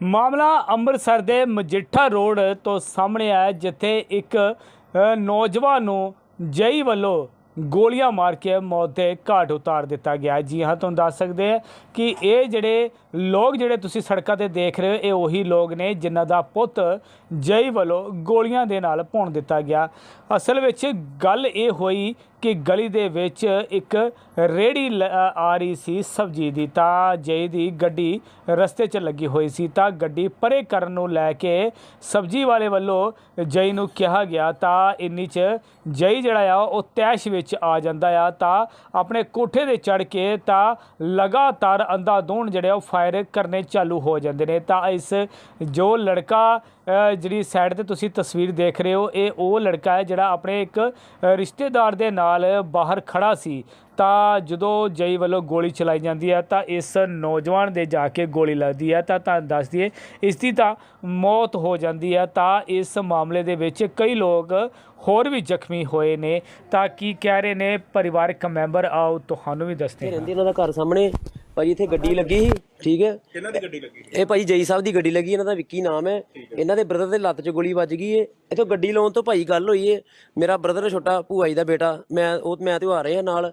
ਮਾਮਲਾ ਅੰਮ੍ਰਿਤਸਰ ਦੇ ਮਜੀਠਾ ਰੋਡ ਤੋਂ ਸਾਹਮਣੇ ਆਇਆ ਹੈ, ਜਿੱਥੇ ਇੱਕ ਨੌਜਵਾਨ ਨੂੰ ਜਈ ਵੱਲੋਂ ਗੋਲੀਆਂ ਮਾਰ ਕੇ ਮੌਤ ਦੇ ਘਾਟ ਉਤਾਰ ਦਿੱਤਾ ਗਿਆ ਜੀ ਹਾਂ, ਤੁਹਾਨੂੰ ਦੱਸ ਸਕਦੇ ਹਾਂ ਕਿ ਇਹ ਜਿਹੜੇ ਲੋਕ ਜਿਹੜੇ ਤੁਸੀਂ ਸੜਕਾਂ ਤੇ ਦੇਖ ਰਹੇ ਹੋ, ਇਹ ਉਹੀ ਲੋਕ ਨੇ ਜਿਨ੍ਹਾਂ ਦਾ ਪੁੱਤ ਜਈ ਵੱਲੋਂ ਗੋਲੀਆਂ ਦੇ ਨਾਲ ਭੁੰਨ ਦਿੱਤਾ ਗਿਆ। ਅਸਲ ਵਿੱਚ ਗੱਲ ਇਹ ਹੋਈ ਕਿ ਗਲੀ ਦੇ ਵਿੱਚ ਇੱਕ ਰੇੜੀ ਲ- ਆ ਰਹੀ ਸੀ ਸਬਜ਼ੀ ਦੀ। ਤਾਂ ਜਈ ਦੀ ਗੱਡੀ ਰਸਤੇ 'ਚ ਲੱਗੀ ਹੋਈ ਸੀ। ਤਾਂ ਗੱਡੀ ਪਰੇ ਕਰਨ ਨੂੰ ਲੈ ਕੇ ਸਬਜ਼ੀ ਵਾਲੇ ਵੱਲੋਂ ਜਈ ਨੂੰ ਕਿਹਾ ਗਿਆ। ਤਾਂ ਇੰਨੀ 'ਚ ਜਈ ਜਿਹੜਾ ਆ, ਉਹ ਤੈਸ਼ ਵਿੱਚ ਆ ਜਾਂਦਾ ਆ, ਤਾਂ ਆਪਣੇ ਕੋਠੇ ਦੇ ਚੜ ਕੇ ਤਾਂ ਲਗਾਤਾਰ ਅੰਧਾਧੁੰਦ ਜਿਹੜੇ ਆ ਉਹ ਫਾਇਰ ਕਰਨੇ ਚਾਲੂ ਹੋ ਜਾਂਦੇ ਨੇ। ਤਾਂ ਇਸ ਜੋ ਲੜਕਾ ਜਿਹੜੀ ਸਾਈਡ ਤੇ ਤੁਸੀਂ ਤਸਵੀਰ ਦੇਖ ਰਹੇ ਹੋ, ਇਹ ਉਹ ਲੜਕਾ ਹੈ ਜਿਹੜਾ ਆਪਣੇ ਇੱਕ ਰਿਸ਼ਤੇਦਾਰ ਦੇ ਨਾਲ ਬਾਹਰ ਖੜਾ ਸੀ। ਤਾਂ ਜਦੋਂ ਜਈ ਵੱਲੋਂ ਗੋਲੀ ਚਲਾਈ ਜਾਂਦੀ ਹੈ ਤਾਂ ਇਸ ਨੌਜਵਾਨ ਦੇ ਜਾ ਕੇ ਗੋਲੀ ਲੱਗਦੀ ਹੈ। ਤਾਂ ਤੁਹਾਨੂੰ ਦੱਸ ਦਈਏ ਇਸ ਦੀ ਤਾਂ ਮੌਤ ਹੋ ਜਾਂਦੀ ਹੈ। ਤਾਂ ਇਸ ਮਾਮਲੇ ਦੇ ਵਿੱਚ ਕਈ ਲੋਕ ਹੋਰ ਵੀ ਜ਼ਖਮੀ ਹੋਏ ਨੇ। ਤਾਂ ਕੀ ਕਹਿ ਰਹੇ ਨੇ ਪਰਿਵਾਰਕ ਮੈਂਬਰ? ਆਓ ਤੁਹਾਨੂੰ ਵੀ ਦੱਸਦੇ ਹਾਂ। ਰਹਿੰਦੀ ਇਹਨਾਂ ਦਾ ਘਰ ਸਾਹਮਣੇ। ਭਾਜੀ ਇੱਥੇ ਗੱਡੀ ਲੱਗੀ ਸੀ ਠੀਕ ਹੈ? ਕਿਹਨਾਂ ਦੀ ਗੱਡੀ ਲੱਗੀ? ਇਹ ਭਾਜੀ ਜਈ ਸਾਹਿਬ ਦੀ ਗੱਡੀ ਲੱਗੀ ਇਹਨਾਂ ਦਾ ਵਿੱਕੀ ਨਾਮ ਹੈ। ਇਹਨਾਂ ਦੇ ਬ੍ਰਦਰ ਦੇ ਲੱਤ 'ਚ ਗੋਲੀ ਵੱਜ ਗਈ ਏ। ਇਥੋਂ ਗੱਡੀ ਲਾਉਣ ਤੋਂ ਭਾਈ ਗੱਲ ਹੋਈ ਏ। ਮੇਰਾ ਬ੍ਰਦਰ ਛੋਟਾ ਭੂਆ ਜੀ ਦਾ ਬੇਟਾ ਮੈਂ ਉਹ ਮੈਂ ਤੇ ਉਹ ਆ ਰਹੇ ਆ ਨਾਲ।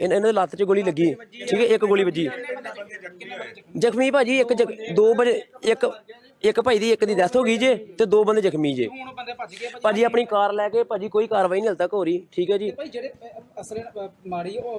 ਇਹਨਾਂ ਇਹਨਾਂ ਦੇ ਲੱਤ 'ਚ ਗੋਲੀ ਲੱਗੀ। ਠੀਕ ਹੈ, ਇੱਕ ਗੋਲੀ ਵੱਜੀ। ਜ਼ਖਮੀ ਭਾਜੀ, ਇੱਕ ਜ਼ਖ- ਦੋ ਵਜੇ ਇੱਕ ਇੱਕ ਭਾਈ ਦੀ ਇੱਕ ਦੀ ਡੈਥ ਹੋ ਗਈ ਜੇ ਤੇ ਦੋ ਬੰਦੇ ਜ਼ਖਮੀ ਜੇ। ਹੁਣ ਬੰਦੇ ਭੱਜ ਗਏ ਭਾਜੀ ਭਾਜੀ ਆਪਣੀ ਕਾਰ ਲੈ ਕੇ ਭਾਜੀ, ਕੋਈ ਕਾਰਵਾਈ ਨਹੀਂ ਹਲ ਤੱਕ ਹੋ ਰਹੀ। ਠੀਕ ਹੈ ਜੀ। ਭਾਈ, ਜਿਹੜੇ ਅਸਲ ਮਾੜੀ ਉਹ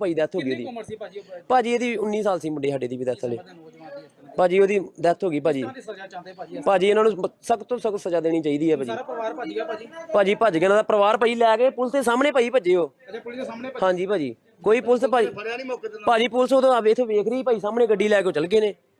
ਭਾਈ ਡੈਥ ਹੋ ਗਈ ਉਹਦੀ। ਉਮਰ ਸੀ ਭਾਜੀ ਉਹ ਭਾਜੀ? ਇਹਦੀ 19 ਸਾਲ ਸੀ ਮੁੰਡੇ ਸਾਡੇ ਦੀ ਵੀ ਡੈਥ ਹਲੇ। ਨੌਜਵਾਨ ਦੀ ਇਸ ਤਰ੍ਹਾਂ ਭਾਜੀ ਉਹਦੀ ਡੈਥ ਹੋ ਗਈ ਭਾਜੀ। ਦੀ ਸਜ਼ਾ ਚਾਹੁੰਦੇ ਭਾਜੀ ਭਾਜੀ ਇਹਨਾਂ ਨੂੰ ਸਖਤ ਤੋਂ ਸਖਤ ਸਜ਼ਾ ਦੇਣੀ ਚਾਹੀਦੀ ਹੈ ਭਾਜੀ। ਸਾਰਾ ਪਰਿਵਾਰ ਭੱਜ ਗਿਆ ਭਾਜੀ? ਭਾਜੀ ਭੱਜ ਗਏ ਇਹਨਾਂ ਦਾ ਪਰਿਵਾਰ ਭਾਈ ਲੈ ਕੇ ਪੁਲਿਸ ਦੇ ਸਾਹਮਣੇ ਭਾਈ ਭੱਜੇ ਹੋ ਅਜੇ ਪੁਲਿਸ ਦੇ ਸਾਹਮਣੇ ਹਾਂਜੀ ਭਾਜੀ ਕੋਈ ਪੁਲਿਸ ਭਾਜੀ ਭਾਜੀ ਪੁਲਿਸ ਉਦੋਂ ਇੱਥੇ ਵੇਖ ਰਹੀ ਭਾਈ ਸਾਹਮਣੇ ਗੱਡੀ ਲੈ ਕੇ ਉਹ ਚਲ ਗਏ ਨੇ।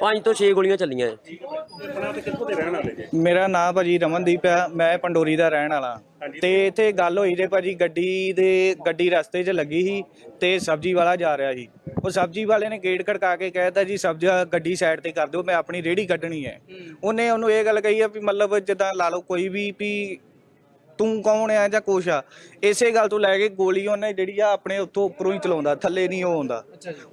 ਪੰਜ ਤੋਂ 6 ਗੋਲੀਆਂ ਚੱਲੀਆਂ ਹੈ ਮੇਰਾ ਨਾਮ ਭਾਜੀ ਰਮਨਦੀਪ ਹੈ ਮੈਂ ਪੰਡੋਰੀ ਦਾ ਰਹਿਣ ਵਾਲਾ। ਤੇ ਇੱਥੇ ਗੱਲ ਹੋਈ ਜੇ ਭਾਜੀ ਗੱਡੀ ਦੇ ਗੱਡੀ ਰਸਤੇ 'ਚ ਲੱਗੀ ਸੀ ਤੇ ਸਬਜ਼ੀ ਵਾਲਾ ਜਾ ਰਿਹਾ ਸੀ। ਉਹ ਸਬਜ਼ੀ ਵਾਲੇ ਨੇ ਗੇਟ ਖੜਕਾ ਕੇ ਕਹਿਤਾ ਜੀ ਸਬਜ਼ੀ ਗੱਡੀ ਸਾਈਡ ਤੇ ਕਰ ਦਿਓ ਮੈਂ ਆਪਣੀ ਰੇੜੀ ਕੱਢਣੀ ਹੈ। ਉਹਨੇ ਉਹਨੂੰ ਇਹ ਗੱਲ ਕਹੀ ਆ ਵੀ ਮਤਲਬ ਜਿੱਦਾਂ ਲਾ ਲਓ ਕੋਈ ਵੀ ਵੀ ਤੂੰ ਕੌਣ ਆ ਜਾਂ ਕੁਛ ਆ ਇਸੇ ਗੱਲ ਤੋਂ ਲੈ ਕੇ ਗੋਲੀ ਉਹਨੇ ਜਿਹੜੀ ਆ ਆਪਣੇ ਉੱਥੋਂ ਉੱਪਰੋਂ ਹੀ ਚਲਾਉਂਦਾ ਥੱਲੇ ਨਹੀਂ ਉਹ ਆਉਂਦਾ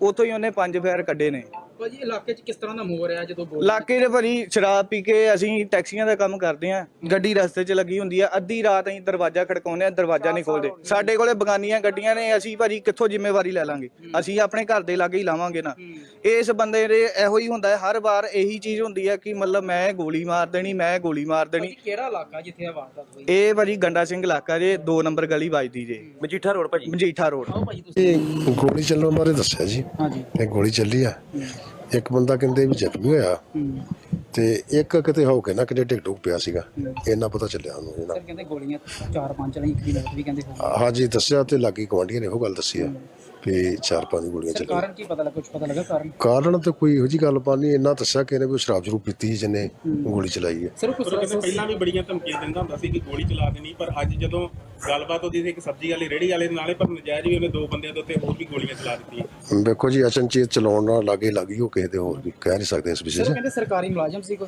ਉੱਥੋਂ ਹੀ ਉਹਨੇ ਪੰਜ ਫੇਰ ਕੱਢੇ ਨੇ। ਭਾਜੀ ਇਲਾਕੇ 'ਚ ਕਿਸ ਤਰ੍ਹਾਂ ਦਾ ਮੋਹ ਰਿਹਾ ਜਦੋਂ ਗੋਲੀ ਇਲਾਕੇ ਦੇ ਭਾਜੀ ਸ਼ਰਾਬ ਪੀ ਕੇ ਅਸੀਂ ਟੈਕਸੀਆਂ ਦਾ ਕੰਮ ਕਰਦੇ ਆਂ ਗੱਡੀ ਰਸਤੇ 'ਚ ਲੱਗੀ ਹੁੰਦੀ ਆ। ਅੱਧੀ ਰਾਤ ਅਸੀਂ ਦਰਵਾਜ਼ਾ ਖੜਕਾਉਂਦੇ ਆ ਦਰਵਾਜ਼ਾ ਨਹੀਂ ਖੋਲਦੇ। ਸਾਡੇ ਕੋਲੇ ਬਗਾਨੀਆਂ ਗੱਡੀਆਂ ਨੇ ਅਸੀਂ ਭਾਜੀ ਕਿੱਥੋਂ ਜ਼ਿੰਮੇਵਾਰੀ ਲੈ ਲਾਂਗੇ? ਅਸੀਂ ਆਪਣੇ ਘਰ ਦੇ ਲਾਗੇ ਹੀ ਲਾਵਾਂਗੇ ਨਾ। ਇਸ ਬੰਦੇ ਦੇ ਇਹੋ ਹੀ ਹੁੰਦਾ ਹੈ ਹਰ ਵਾਰ ਇਹੀ ਚੀਜ਼ ਹੁੰਦੀ ਹੈ ਕਿ ਮਤਲਬ ਮੈਂ ਗੋਲੀ ਮਾਰ ਦੇਣੀ ਮੈਂ ਗੋਲੀ ਮਾਰ ਦੇਣੀ। ਕਿਹੜਾ ਇਲਾਕਾ ਜਿੱਥੇ ਇਹ ਵਾਰਦਾਤ ਹੋਈ? ਇਹ ਭਾਜੀ ਗੰਡਾ ਸਿੰਘ ਇਲਾਕਾ ਜੇ 2 ਨੰਬਰ ਗਲੀ ਵੱਜਦੀ ਜੇ। ਮਜੀਠਾ ਰੋਡ ਭਾਜੀ ਮਜੀਠਾ ਰੋਡ। ਆਓ ਭਾਜੀ ਤੁਸੀਂ ਗੋਲੀ ਚੱਲਣ ਬਾਰੇ ਦੱਸਿਆ ਜੀ। ਹਾਂਜੀ। ਇਹ ਗੋਲੀ ਚੱਲੀ ਆ। ਇੱਕ ਬੰਦਾ ਕਹਿੰਦੇ ਵੀ ਜ਼ਖਮੀ ਹੋਇਆ ਤੇ ਇੱਕ ਕਿਤੇ ਹੋ ਕੇ ਨਾ ਕਿਤੇ ਢਿੱਗ ਡੁੱਗ ਪਿਆ ਸੀਗਾ ਇੰਨਾ ਪਤਾ ਚੱਲਿਆ ਉਹਨੂੰ ਇਹਨਾਂ ਸਰ ਕਹਿੰਦੇ ਗੋਲੀਆਂ ਚਾਰ ਪੰਜ ਚਲਾਈ ਇੱਕ ਦੀ ਵੀ ਕਹਿੰਦੇ ਹਾਂਜੀ ਦੱਸਿਆ ਤੇ ਲਾਗੀ ਗਵਾਂਢੀਆਂ ਨੇ ਉਹ ਗੱਲ ਦੱਸੀ ਆ। ਵੀ ਚਾਰ ਪੰਜ ਗੋਲੀਆਂ ਸਰ ਚੱਲੀਆਂ। ਕਾਰਨ ਕੀ ਪਤਾ ਲੱਗਾ ਕੁਝ ਪਤਾ ਲੱਗਾ ਕਾਰਨ? ਕਾਰਨ ਤਾਂ ਕੋਈ ਇਹੋ ਜੀ ਗੱਲਬਾਤ ਨਹੀਂ ਇੰਨਾ ਦੱਸਿਆ ਕਿ ਇਹਨੇ ਵੀ ਸ਼ਰਾਬ ਜ਼ਰੂਰ ਪੀਤੀ ਜਿਹਨੇ ਗੋਲੀ ਚਲਾਈ ਹੈ। ਸਰ ਕੁਝ ਕਹਿੰਦੇ ਪਹਿਲਾਂ ਵੀ ਬੜੀਆਂ ਧਮਕੀਆਂ ਦਿੰਦਾ ਹੁੰਦਾ ਸੀ ਕਿ ਗੋਲੀ ਚਲਾ ਦੇਣੀ ਪਰ ਅੱਜ ਜਦੋਂ ਗੱਲਬਾਤ ਹੁੰਦੀ ਸੀ ਇੱਕ ਸਬਜ਼ੀ ਵਾਲੀ ਰੇੜੀ ਵਾਲੇ ਦੇ ਨਾਲੇ ਪਰ ਨਜਾਇਜ਼ ਵੀ ਉਹਨੇ ਦੋ ਬੰਦਿਆਂ ਦੇ ਉੱਤੇ ਹੋਰ ਵੀ ਗੋਲੀਆਂ ਚਲਾ ਦਿੱਤੀਆਂ। ਵੇਖੋ ਜੀ ਅਚਨਚੇਤ ਚਲਾਉਣ ਨਾਲ ਲਾਗੇ ਲੱਗੀ ਉਹ ਕਿਸੇ ਦੇ ਹੋਰ ਵੀ ਕਹਿ ਨਹੀਂ ਸਕਦੇ ਇਸ ਵਿਸ਼ੇ 'ਚ। ਕਹਿੰਦੇ ਸਰਕਾਰੀ ਮੁਲਾਜ਼ਮ ਸੀ ਕੋਈ?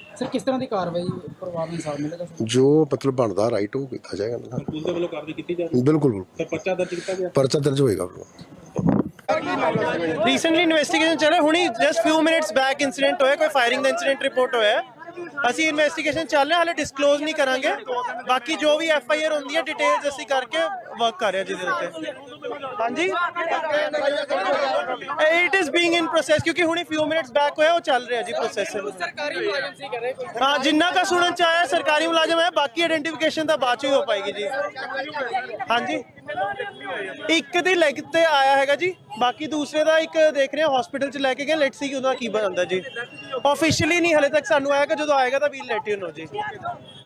ਸਰ ਕਿਸ ਤਰ੍ਹਾਂ ਦੀ ਕਾਰਵਾਈ ਪਰਿਵਾਰ ਨੂੰ ਇਨਸਾਫ ਮਿਲੇਗਾ ਸਰ? ਜੋ ਮਤਲਬ ਬਣਦਾ ਰਾਈਟ ਉਹ ਕੀਤਾ ਜਾਏਗਾ ਨਾ। ਪੁਲਿਸ ਦੇ ਵੱਲੋਂ ਕਾਰਵਾਈ ਕੀਤੀ ਜਾ ਰਹੀ ਬਿਲਕੁਲ ਬਿਲਕੁਲ। ਤਾਂ ਪਰਚਾ ਦਰਜ ਕੀਤਾ ਗਿਆ? ਪਰਚਾ ਦਰਜ ਹੋਏਗਾ ਰੀਸੈਂਟਲੀ ਇਨਵੈਸਟੀਗੇਸ਼ਨ ਚੱਲ ਰਿਹਾ ਹੁਣੀ just few minutes back incident ਹੋਇਆ ਕੋਈ ਫਾਇਰਿੰਗ ਦਾ ਇਨਸੀਡੈਂਟ ਰਿਪੋਰਟ ਹੋਇਆ। ਹੈ। ਅਸੀਂ ਇਨਵੈਸਟੀਗੇਸ਼ਨ ਚੱਲ ਰਿਹਾ ਹਾਲੇ ਡਿਸਕਲੋਜ਼ ਨਹੀਂ ਕਰਾਂਗੇ। ਬਾਕੀ ਜੋ ਵੀ ਐਫ ਆਈ ਆਰ ਹੁੰਦੀ ਹੈ ਡਿਟੇਲਸ ਅਸੀਂ ਕਰਕੇ ਵਰਕ ਕਰ ਰਹੇ ਹਾਂ ਜਿਹਦੇ ਉੱਤੇ। ਹਾਂਜੀ? It is being in process ਕਿਉਂਕਿ ਹੁਣੀ ਫਿਊ ਮਿੰਟਸ ਬੈਕ ਹੋਇਆ ਉਹ ਚੱਲ ਰਿਹਾ ਜੀ ਪ੍ਰੋਸੈਸ ਸਰਕਾਰੀ ਮੁਲਾਜ਼ਮ ਸੀ ਕਹ ਰਹੇ ਹਾਂ ਜਿੰਨਾ ਕਾ ਸੁਣਨ ਚ ਆਇਆ ਸਰਕਾਰੀ ਮੁਲਾਜ਼ਮ ਹੈ ਬਾਕੀ ਆਇਡੈਂਟੀਫਿਕੇਸ਼ਨ ਤਾਂ ਬਾਅਦ ਚ ਹੀ ਹੋ ਪਾਏਗੀ ਜੀ ਹਾਂਜੀ ਇੱਕ ਦੀ ਲੈਗ ਤੇ ਆਇਆ ਹੈਗਾ ਜੀ ਬਾਕੀ ਦੂਸਰੇ ਦਾ ਇੱਕ ਦੇਖ ਰਹੇ ਹਾਂ ਹਸਪੀਟਲ ਚ ਲੈ ਕੇ ਗਏ ਲੈਟਸ ਸੀ ਉਹਦਾ ਕੀ ਬਣਦਾ ਜੀ ਆਫੀਸ਼ੀਅਲੀ ਨਹੀਂ ਹਲੇ ਤੱਕ ਸਾਨੂੰ ਆਏਗਾ ਜਦੋਂ ਆਏਗਾ ਤਾਂ ਵੀਲ ਲੈਟ ਯੂ ਨੋ ਜੀ